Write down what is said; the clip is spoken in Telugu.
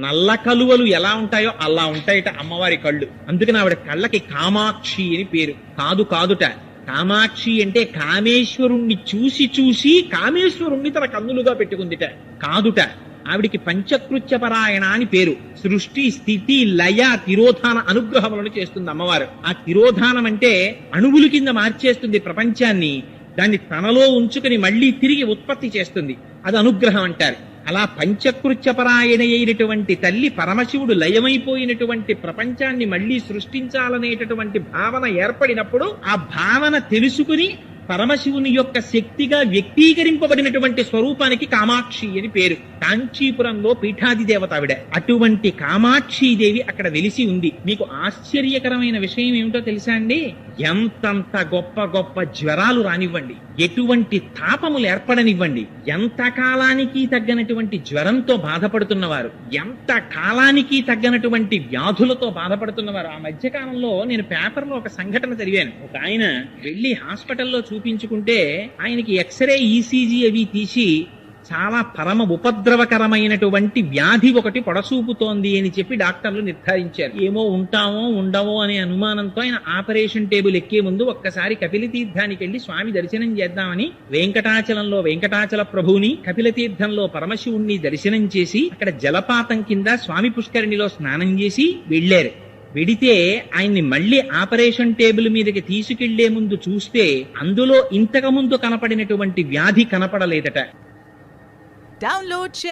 నల్ల కలువలు ఎలా ఉంటాయో అలా ఉంటాయట అమ్మవారి కళ్ళు. అందుకని ఆవిడ కళ్ళకి కామాక్షి అని పేరు. కాదు కాదుట. కామాక్షి అంటే కామేశ్వరుణ్ణి చూసి చూసి కామేశ్వరుణ్ణి తన కన్నులుగా పెట్టుకుందిట. కాదుట. ఆవిడికి పంచకృత్యపరాయణ అని పేరు. సృష్టి స్థితి లయ తిరోధాన అనుగ్రహములను చేస్తుంది అమ్మవారు. ఆ తిరోధానం అంటే అణువుల కింద మార్చేస్తుంది ప్రపంచాన్ని. దాన్ని తనలో ఉంచుకుని మళ్ళీ తిరిగి ఉత్పత్తి చేస్తుంది. అది అనుగ్రహం అంటారు. అలా పంచకృత్యపరాయణ అయినటువంటి తల్లి పరమశివుడు లయమైపోయినటువంటి ప్రపంచాన్ని మళ్ళీ సృష్టించాలనేటటువంటి భావన ఏర్పడినప్పుడు ఆ భావన తెలుసుకుని పరమశివుని యొక్క శక్తిగా వ్యక్తీకరింపబడినటువంటి స్వరూపానికి కామాక్షి అని పేరు. కాంచీపురంలో పీఠాది దేవత ఆవిడ. అటువంటి కామాక్షి దేవి అక్కడ వెలిసి ఉంది. మీకు ఆశ్చర్యకరమైన విషయం ఏమిటో తెలుసా అండి? ఎంతంత గొప్ప గొప్ప జ్వరాలు రానివ్వండి. ఎటువంటి తాపములు ఏర్పడనివ్వండి. ఎంత కాలానికి తగ్గనటువంటి జ్వరంతో బాధపడుతున్నవారు ఎంత కాలానికి తగ్గనటువంటి వ్యాధులతో బాధపడుతున్నవారు. ఆ మధ్య కాలంలో నేను పేపర్లో ఒక సంఘటన చదివాను ఒక ఆయన వెళ్ళి హాస్పిటల్లో చూపించుకుంటే ఆయనకి ఎక్స్రే ఈసీజీ అవి తీసి చాలా పరమ ఉపద్రవకరమైనటువంటి వ్యాధి ఒకటి పొడసూపుతోంది అని చెప్పి డాక్టర్లు నిర్ధారించారు. ఏమో ఉంటామో ఉండవో అనే అనుమానంతో ఆయన ఆపరేషన్ టేబుల్ ఎక్కే ముందు ఒక్కసారి కపిల తీర్థానికి వెళ్ళి స్వామి దర్శనం చేద్దామని వెంకటాచలంలో వెంకటాచల ప్రభువుని కపిల తీర్థంలో పరమశివుణ్ణి దర్శనం చేసి అక్కడ జలపాతం కింద స్వామి పుష్కరిణిలో స్నానం చేసి వెళ్ళారు వెడితే ఆయన్ని మళ్ళీ ఆపరేషన్ టేబుల్ మీదకి తీసుకెళ్ళే ముందు చూస్తే అందులో ఇంతకు ముందు కనపడినటువంటి వ్యాధి కనపడలేదట. డౌన్లోడ్